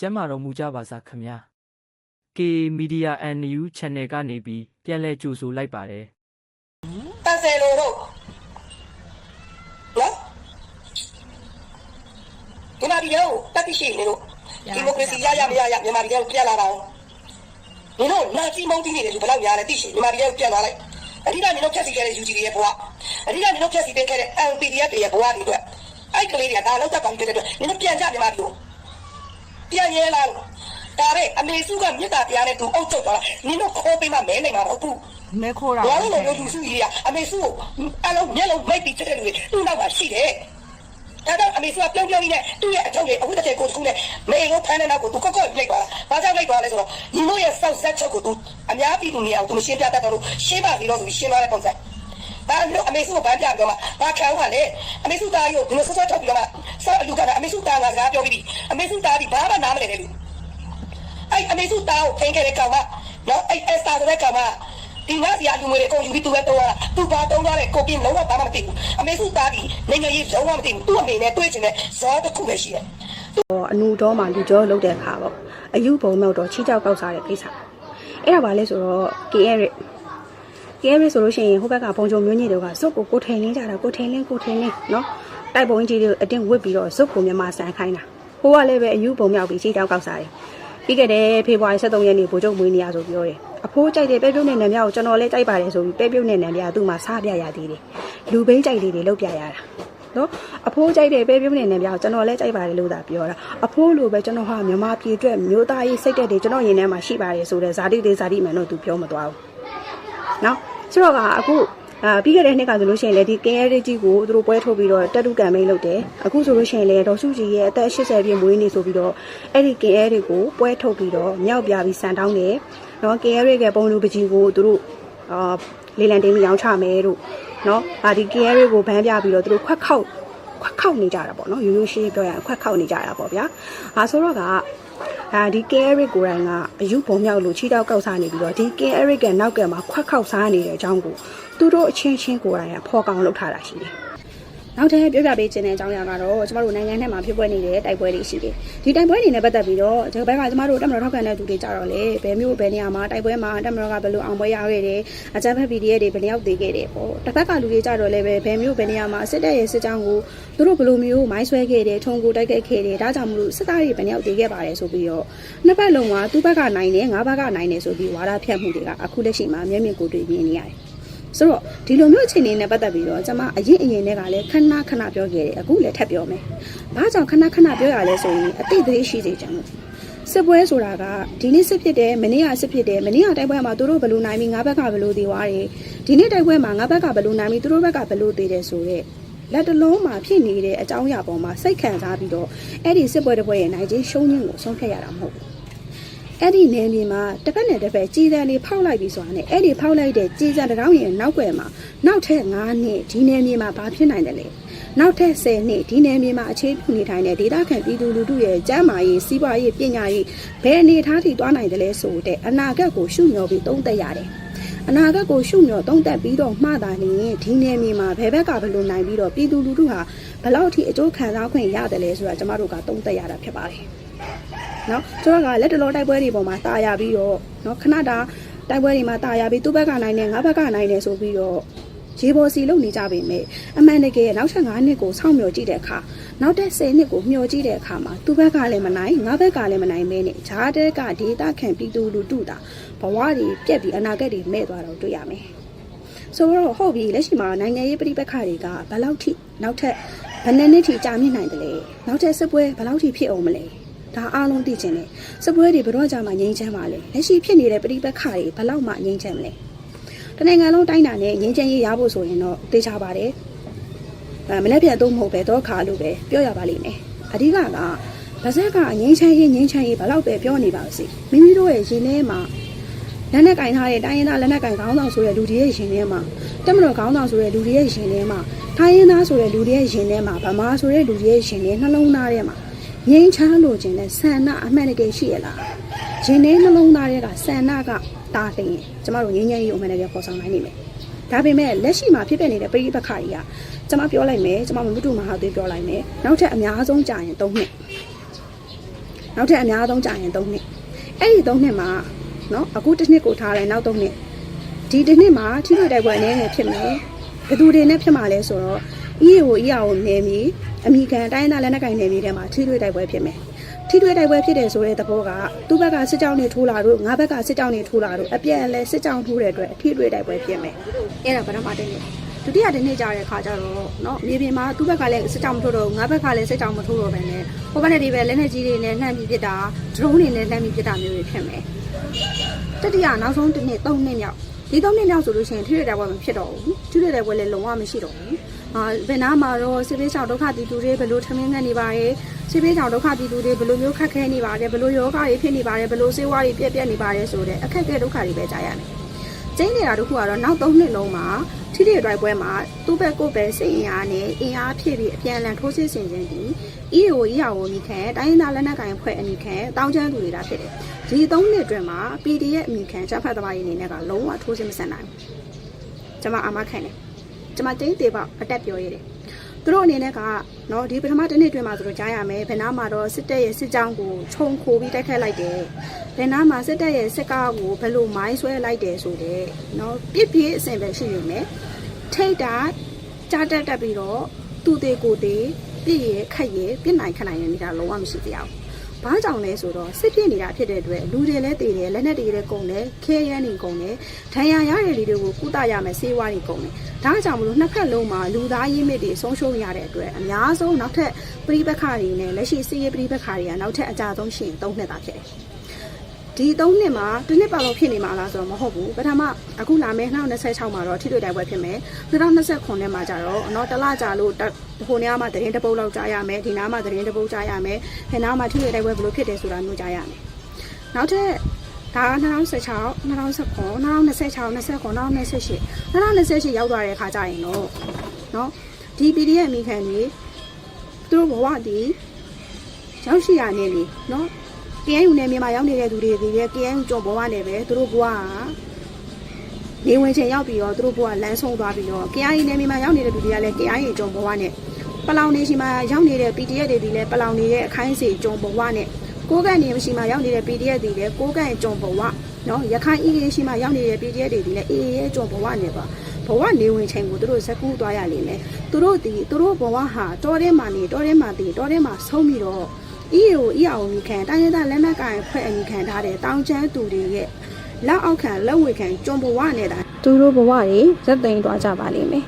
ကျမ်းမာတော်မူကြပါစားခင်ဗျာ K Media and New Channel ကနေပြီးပြန်လည်ကြိုဆိုလိုက်ပါတယ်တန်ဆယ်လိုတို့နော်ဒီမှာဒီတော့တက်တိရှိနေလို့ဒီမိုကရေစီရရမရရမြန်မာပြည်ကိုပြန်လာတာ။ဒီတော့နာချီမုန်းတီးနေတယ်လူဘယ်လောက်များလဲသိရှိမြန်မာပြည်ကိုပြန်လာလိုက်။အဓိကနေတော့ဖြတ်စီခဲ့တဲ့ UGD ရဲ့ဘဝအဓိကနေတော့ဖြတ်စီပေးခဲ့တဲ့ LPDF ရဲ့ဘဝတွေအတွက်အဲ့ကလေးတွေကဒါလောက်တက်ပါပြီးတဲ့အတွက်နင်တို့ပြန်ကြမြန်မာပြည်ကို ပြန်ရဲလာလို့ဒါနဲ့အမေစုကမြစ်တာတရားနဲ့သူအုပ်ချုပ်သွားတာနင်တို့ခိုးပေးမှမဲနေမှာမဟုတ်ဘူးမဲခိုးတာ။ဘာလို့လဲလူစုကြီးကအမေစုကိုအလုံးမျက်လုံးမိတ်ပြီးချက်တဲ့လူတွေသူ့နောက်မှာရှိတယ်။ဒါတော့အမေစုကပြုံးပြုံးကြီးနဲ့သူ့ရဲ့အထုပ်ရဲ့အခုတစ်ချိန်ကိုသူနဲ့မေကိုဖမ်းတဲ့နောက်ကိုသူကော့ကော့လိုက်သွားတာ။ဘာကြောင့်လိုက်သွားလဲဆိုတော့ညီတို့ရဲ့စောက်ဆက်ချက်ကိုသူအများပြည်သူနေအောင်သူမရှင်းပြတတ်တော့လို့ရှင်းပါစီတော့သူရှင်းသွားတဲ့ပုံစံ။ ဒါလို့အမေစုကိုဗန်းပြပြီးတော့မှဘာခံဦးကလဲအမေစုသားကြီးကိုဒီလိုဆွဆွထုတ်ပြီးတော့မှဆောက်အလူကအမေစုသားကစကားပြောပြီးပြီအမေစုသားဒီဘာမှနားမလည်တဲ့လူအဲ့အမေစုတောင်းထိန်ခဲ့တဲ့ကောင်မနော်အဲ့အက်စတာတဲ့ကောင်မဒီငါစီအလူငွေတွေအကုန်ယူပြီးသူပဲတော့ရတာသူဘာတုံးသွားတဲ့ကိုပြင်းလုံးဝဘာမှမသိဘူးအမေစုသားဒီနိုင်ငံရေးလုံးဝမသိဘူးသူ့အမေနဲ့တွေ့ချင်တဲ့ဇောတစ်ခုပဲရှိတယ်ဟောအနူတော်မှာလူကြောလုတ်တဲ့အခါပေါ့အယူဘုံမြောက်တော့ချီကြောက်ကောက်စားတဲ့ကိစ္စအဲ့ဒါပါလဲဆိုတော့ KR KR ဆိုလို့ရှိရင်ဟိုဘက်ကဘုံချုံမျိုးညစ်တွေကဇုတ်ကိုကိုထိန်လင်းကြတာကိုထိန်လင်းကိုထိန်လင်းနော်တိုက်ပုံကြီးတွေအတင်းဝစ်ပြီးတော့ဇုတ်ကိုမြန်မာဆန်ခိုင်းတာဟိုကလည်းပဲအယူဘုံမြောက်ပြီးချီကြောက်ကောက်စားတယ်ပြီးခဲ့တဲ့ဖေဖော်ဝါရီ23ရက်နေ့ဗိုလ်ချုပ်မွေးနေရဆိုပြောတယ်အဖိုးကြိုက်တယ်ပဲပြုတ်နဲ့နံမြောက်ကိုကျွန်တော်လည်းကြိုက်ပါတယ်ဆိုပြီးပဲပြုတ်နဲ့နံမြောက်သူ့မှာစားပြရသေးတယ်လူဘိန်းကြိုက်လေးတွေလောက်ပြရတာနော်အဖိုးကြိုက်တယ်ပဲပြုံးနေနေပြကျွန်တော်လည်းကြိုက်ပါတယ်လို့သာပြောတာအဖိုးလိုပဲကျွန်တော်ဟာမြမပြည်အတွက်မျိုးသားရေးစိတ်တက်တွေကျွန်တော်ရင်ထဲမှာရှိပါတယ်ဆိုတဲ့ဇာတိသေးဇာတိမှန်တော့သူပြောမသွားဘူးနော် ဆိုတော့ကအခုအာပြီးခဲ့တဲ့နှစ်ကဆိုလို့ရှိရင်လေဒီ KR ကြီးကိုသူတို့ပွဲထုတ်ပြီးတော့တက်တူကမ်ပိန်းလုပ်တယ်အခုဆိုလို့ရှိရင်လေဒေါ်စုကြည်ရဲ့အသက်80ပြည့်မွေးနေ့ဆိုပြီးတော့အဲ့ဒီ KR တွေကိုပွဲထုတ်ပြီးတော့မြောက်ပြပြီးစံတောင်းတယ်နော် KR ရဲ့ပုံလူပကြီးကိုသူတို့အာလေလံတင်းပြီးရောင်းချမယ်တို့နော်အာဒီ KR ကိုဘန်းပြပြီးတော့သူတို့ခွက်ခောက်ခွက်ခောက်နေကြတာပေါ့နော်ရိုးရိုးရှင်းရှင်းပြောရရင်ခွက်ခောက်နေကြတာပေါ့ဗျာ။အဲဆိုတော့က အာဒီ K-Eric ကိုယ်တိုင်ကအယူပုံမြောက်လို့ချီတောက်ကောက်စားနေပြီးတော့ဒီ K-Eric ကနောက်ကမှာခွက်ခောက်စားနေတဲ့အကြောင်းကိုသူတို့အချင်းချင်းကိုယ်တိုင်ကဖော်ကောင်လုပ်ထားတာရှိတယ်။ နောက်ထပ်ပြောပြပေးခြင်းတဲ့အကြောင်းအရာကတော့ကျမတို့နိုင်ငံထဲမှာဖြစ်ပွက်နေတဲ့တိုက်ပွဲတွေရှိတယ်။ဒီတိုက်ပွဲတွေနဲ့ပတ်သက်ပြီးတော့ဒီဘက်ကကျမတို့တက်မတော်ထောက်ခံတဲ့သူတွေကြတော့လေဘယ်မျိုးဘယ်နေရာမှာတိုက်ပွဲမှာတက်မတော်ကဘယ်လိုအောင်ပွဲရခဲ့တယ်။အကြမ်းဖက် PDF တွေဘယ်နှယောက်သေးခဲ့တယ်ပေါ့။တစ်ဖက်ကလူတွေကြတော့လေပဲဘယ်မျိုးဘယ်နေရာမှာစစ်တပ်ရဲ့စစ်ကြောင်းကိုသူတို့ဘယ်လိုမျိုးမိုင်းဆွဲခဲ့တယ်ထုံကိုတိုက်ခိုက်ခဲ့တယ်ဒါကြောင့်မလို့စစ်သားတွေဘယ်နှယောက်သေးခဲ့ပါတယ်ဆိုပြီးတော့နှစ်ပတ်လုံးကသူ့ဘက်ကနိုင်တယ်ငါးဘက်ကနိုင်တယ်ဆိုပြီးဝါဒဖြတ်မှုတွေကအခုလက်ရှိမှာမျက်မြင်ကိုယ်တွေ့မြင်နေရတယ်။ ဆိုတော့ဒီလိုမျိုးအခြေအနေနဲ့ပတ်သက်ပြီးတော့ကျွန်မအရင်အရင်တွေကလည်းခဏခဏပြောခဲ့တယ်အခုလည်းထပ်ပြောမယ်။ဘာကြောင့်ခဏခဏပြောရလဲဆိုရင်အတိတ်သေးရှိစေချင်လို့စစ်ပွဲဆိုတာကဒီနေ့စစ်ဖြစ်တယ်မနေ့ကစစ်ဖြစ်တယ်မနေ့ကတိုက်ပွဲမှာသူတို့ဘယ်လိုနိုင်ပြီးငါဘက်ကဘယ်လိုသေးသွားတယ်ဒီနေ့တိုက်ပွဲမှာငါဘက်ကဘယ်လိုနိုင်ပြီးသူတို့ဘက်ကဘယ်လိုသေးတယ်ဆိုတော့လက်တလုံးမှာဖြစ်နေတဲ့အကြောင်းအရာပေါ်မှာစိတ်ခံစားပြီးတော့အဲ့ဒီစစ်ပွဲတစ်ပွဲရဲ့နိုင်ချင်းရှုံးခြင်းကိုဆုံးဖြတ်ရတာမဟုတ်ဘူး အဲ့ဒီနယ်မြေမှာတစ်ဖက်နဲ့တစ်ဖက်ကြည်စံတွေဖောက်လိုက်ပြီဆိုတာနဲ့အဲ့ဒီဖောက်လိုက်တဲ့ကြည်စံတစ်တောင်းရဲ့နောက်ွယ်မှာနောက်ထပ်9နှစ်ဒီနယ်မြေမှာဘာဖြစ်နိုင်တယ်လဲနောက်ထပ်10နှစ်ဒီနယ်မြေမှာအခြေပြုနေထိုင်တဲ့ဒေသခံပြည်သူလူထုရဲ့ကျန်းမာရေးစီးပွားရေးပညာရေးဘယ်အနေအထားထိသွားနိုင်တယ်လဲဆိုတဲ့အနာဂတ်ကိုရှုမျှော်ပြီးသုံးသပ်ရတယ်အနာဂတ်ကိုရှုမျှော်သုံးသပ်ပြီးတော့မှသာလျှင်ဒီနယ်မြေမှာဘယ်ဘက်ကဘယ်လိုနိုင်ပြီးတော့ပြည်သူလူထုဟာဘယ်လောက်ထိအကျိုးခံစားခွင့်ရတယ်လဲဆိုတာကျမတို့ကသုံးသပ်ရတာဖြစ်ပါတယ် နော်ဆိုတော့ကလက်တလောတိုက်ပွဲတွေပေါ်မှာတာယာပြီးတော့နော်ခဏတာတိုက်ပွဲတွေမှာတာယာပြီးသူ့ဘက်ကနိုင်တယ်ငါဘက်ကနိုင်တယ်ဆိုပြီးတော့ရေပေါ်စီလုံနေကြပေမဲ့အမှန်တကယ်နောက်ထပ်9နှစ်ကိုစောင့်မျှော်ကြည့်တဲ့အခါနောက်ထပ်10နှစ်ကိုမျှော်ကြည့်တဲ့အခါမှာသူ့ဘက်ကလည်းမနိုင်ငါဘက်ကလည်းမနိုင်မဲနဲ့ဂျားတဲ့ကဒေတာခံပြည်သူလူထုတာဘဝတွေပြက်ပြီးအနာဂတ်တွေမဲ့သွားတော့တွေ့ရမယ်ဆိုတော့ဟုတ်ပြီလက်ရှိမှာနိုင်ငံရေးပြည်ပခါတွေကဘယ်လောက်ထိနောက်ထပ်ဘယ်နှစ်နှစ်ထိကြာမြင့်နိုင်တယ်လဲနောက်ထပ်စစ်ပွဲဘယ်လောက်ထိဖြစ်အောင်မလဲ ဒါအားလုံးသိချင်တယ်စပွဲတွေဘယ်တော့ကြမှာငြိမ်းချမ်းပါလဲလက်ရှိဖြစ်နေတဲ့ပြိပက္ခတွေဘယ်လောက်မှငြိမ်းချမ်းမလဲတနိုင်ငံလုံးတိုင်းတာနဲ့ငြိမ်းချမ်းရေးရဖို့ဆိုရင်တော့သိချပါတယ်အဲမနေ့ပြန်တော့မဟုတ်ပဲတော့ခါလို့ပဲပြောရပါလိမ့်မယ်အဓိကကဗဇက်ကငြိမ်းချမ်းရေးငြိမ်းချမ်းရေးဘယ်လောက်ပဲပြောနေပါစေမိမိတို့ရဲ့ရင်ထဲမှာလက်နဲ့ကင်ထားတဲ့တိုင်းရင်းသားလက်နဲ့ကင်ခေါင်းဆောင်ဆိုတဲ့လူတွေရဲ့ရင်ထဲမှာတက်မတော်ခေါင်းဆောင်ဆိုတဲ့လူတွေရဲ့ရင်ထဲမှာထိုင်းရင်းသားဆိုတဲ့လူတွေရဲ့ရင်ထဲမှာဗမာဆိုတဲ့လူတွေရဲ့ရင်ထဲနှလုံးသားထဲမှာ ငိမ့်ချမ်းလို့ခြင်းနဲ့ဆန္ဒအမှန်တကယ်ရှိရလားရင်ထဲနှလုံးသားတွေကဆန္ဒကတားတင်ကျမတို့ငြိမ်းချမ်းရေးအမှန်တကယ်ပေါ်ဆောင်နိုင်နိုင်မယ်ဒါပေမဲ့လက်ရှိမှာဖြစ်ပျက်နေတဲ့ပြည်ပခါတွေကကျမပြောလိုက်မယ်ကျမမမှုတူမဟာသွေးပြောလိုက်မယ်နောက်ထပ်အများဆုံးကြာရင်၃နှစ်နောက်ထပ်အများဆုံးကြာရင်3နှစ်အဲ့ဒီ3နှစ်မှာနော်အခုတစ်နှစ်ကိုထားတယ်နောက်3နှစ်ဒီတစ်နှစ်မှာထိတွေ့တိုက်ပွဲအနေနဲ့ဖြစ်မယ်ဘယ်သူတွေနဲ့ဖြစ်မှာလဲဆိုတော့ EAO EAO နယ်မြေအမိခံတိုင်းဒေသလက်နက်ကင်နယ်မြေထဲမှာထိတွေ့တိုက်ပွဲဖြစ်မယ်ထိတွေ့တိုက်ပွဲဖြစ်တယ်ဆိုတဲ့သဘောကသူ့ဘက်ကစစ်ကြောင်းတွေထိုးလာတို့ငါဘက်ကစစ်ကြောင်းတွေထိုးလာတို့အပြန်အလဲစစ်ကြောင်းထိုးတဲ့အတွက်ထိတွေ့တိုက်ပွဲဖြစ်မယ်အဲ့ဒါပထမတစ်နှစ်ဒုတိယတစ်နှစ်ကြာတဲ့ခါကျတော့เนาะမြေပြင်မှာသူ့ဘက်ကလည်းစစ်ကြောင်းမထိုးတော့ငါဘက်ကလည်းစစ်ကြောင်းမထိုးတော့ဘဲနဲ့ဟိုဘက်နဲ့ဒီဘက်လက်နက်ကြီးတွေနဲ့လှမ်းပြီးပစ်တာဒရုန်းတွေနဲ့လှမ်းပြီးပစ်တာမျိုးတွေဖြစ်မယ်တတိယနောက်ဆုံးတစ်နှစ်၃နှစ်မြောက်ဒီ၃နှစ်မြောက်ဆိုလို့ရှိရင်ထိတွေ့တိုက်ပွဲမဖြစ်တော့ဘူးထိတွေ့တိုက်ပွဲလည်းလုံးဝမရှိတော့ဘူးအာ ဘယ်နာမှာတော့စစ်ပေးဆောင်ဒုက္ခတီတူတွေဘယ်လိုထမင်းငတ်နေပါရဲ့စစ်ပေးဆောင်ဒုက္ခတီတူတွေဘယ်လိုမျိုးခက်ခဲနေပါတယ်ဘယ်လိုယောဂတွေဖြစ်နေပါတယ်ဘယ်လိုဆေးဝါးတွေပြက်ပြက်နေပါတယ်ဆိုတဲ့အခက်အခဲဒုက္ခတွေပဲကြားရမယ်ကျင်းနေတာတို့ခုကတော့နောက်၃နှစ်လုံးမှာထိတွေ့တိုက်ပွဲမှာသူ့ဘက်ကိုယ်ပဲစိတ်အင်အားနဲ့အင်အားဖြည့်ပြီးအပြန်အလှန်ထိုးစစ်ဆင်ခြင်းဒီ EAO EAO အမိခံတိုင်းရင်းသားလက်နက်ကိုင်ဖွဲ့အမိခံတောင်းချမ်းသူတွေတာဖြစ်တယ်ဒီ၃နှစ်အတွင်းမှာ PDF အမိခံချက်ဖတ်သမားရင်းနေနဲ့ကလုံးဝထိုးစစ်မဆန်နိုင်ဘူးကျွန်မအာမခံတယ် ကျွန်မတိတ်သေးပေါအတက်ပြောရတယ်သူတို့အနေနဲ့ကနော်ဒီပထမတစ်နှစ်အတွင်းမှာသူတို့ကြားရမယ်ဘယ်နာမှာတော့စစ်တပ်ရဲ့စစ်ကြောင်းကိုခြုံခိုပြီးတိုက်ခတ်လိုက်တယ်ဘယ်နာမှာစစ်တပ်ရဲ့စစ်ကားကိုဘယ်လိုမိုင်းဆွဲလိုက်တယ်ဆိုတဲ့နော်ပြစ်ပြစ်အဆင်ပဲရှိနေမယ်ထိတ်တာကြားတက်တက်ပြီးတော့သူ့သေးကိုယ်သေးပြည့်ရခက်ရပြစ်နိုင်ခက်နိုင်ရနေတာလုံးဝမရှိတရားဘူး ဘာကြောင့်လဲဆိုတော့စစ်ပြစ်နေတာဖြစ်တဲ့အတွက်လူတွေလည်းတည်တယ်လက်နက်တွေလည်းကုန်တယ်ခဲရမ်းတွေကုန်တယ်ဒဏ်ရာရတဲ့လူတွေကိုကုသရမယ်ဆေးဝါးတွေကုန်တယ်ဒါကြောင့်မလို့နှစ်ဖက်လုံးမှာလူသားရင်းမြစ်တွေဆုံးရှုံးရတဲ့အတွက်အများဆုံးနောက်ထပ်ပြိပခါတွေနဲ့လက်ရှိစီးရဲပြိပခါတွေကနောက်ထပ်အကြဆုံးရှိရင်၃နှစ်သာဖြစ်တယ် ဒီ၃နှစ်မှာတစ်နှစ်ပတ်လုံးဖြစ်နေမှာလားဆိုတော့မဟုတ်ဘူးပထမအခုလာမယ့်2026မှာတော့ထိတွေ့တိုက်ပွဲဖြစ်မယ်2029နဲ့မှာကြတော့တော့တလကြာလို့ဟိုနေရာမှာတရင်တပုတ်လောက်ကြားရမယ်ဒီနားမှာတရင်တပုတ်ကြားရမယ်ဒီနားမှာထိတွေ့တိုက်ပွဲဘယ်လိုဖြစ်တယ်ဆိုတာမျိုးကြားရမယ်နောက်ထပ်ဒါက2016 2019 2026 29 2028 2028ရောက်သွားတဲ့အခါကျရင်တော့เนาะဒီ PDF အမိခံတွေသူတို့ဘဝတည်ရောက်ရှိရနေလေเนาะ KNU နယ်မြေမှာရောက်နေတဲ့သူတွေဒီလေ KNU ကြော်ဘဝနဲ့ပဲသူတို့ဘဝကနေဝင်ချိန်ရောက်ပြီးတော့သူတို့ဘဝလမ်းဆုံးသွားပြီးတော့ KNU နယ်မြေမှာရောက်နေတဲ့သူတွေကလည်း KNU ကြော်ဘဝနဲ့ပလောင်နေရှိမှာရောက်နေတဲ့ PDF တွေဒီလည်းပလောင်နေတဲ့အခိုင်းစီကြော်ဘဝနဲ့ကိုးကန်နေရှိမှာရောက်နေတဲ့ PDF တွေလည်းကိုးကန်ကြော်ဘဝနော်ရခိုင် EA ရှိမှာရောက်နေတဲ့ PDF တွေဒီလည်း EA ရဲ့ကြော်ဘဝနဲ့ပါဘဝနေဝင်ချိန်ကိုသူတို့ဇက်ကူးသွားရလိမ့်မယ်သူတို့ဒီသူတို့ဘဝဟာတောထဲမှာနေတောထဲမှာတည်တောထဲမှာဆုံးပြီးတော့ EAO EAO မိခံတိုင်းရင်းသားလက်နက်ကိုင်ဖွဲ့အမိခံထားတဲ့တောင်ချမ်းသူတွေရဲ့လက်အောက်ခံလက်ဝေခံကြုံဘဝနဲ့တာသူတို့ဘဝတွေဇက်သိမ်းသွားကြပါလိမ့်မယ်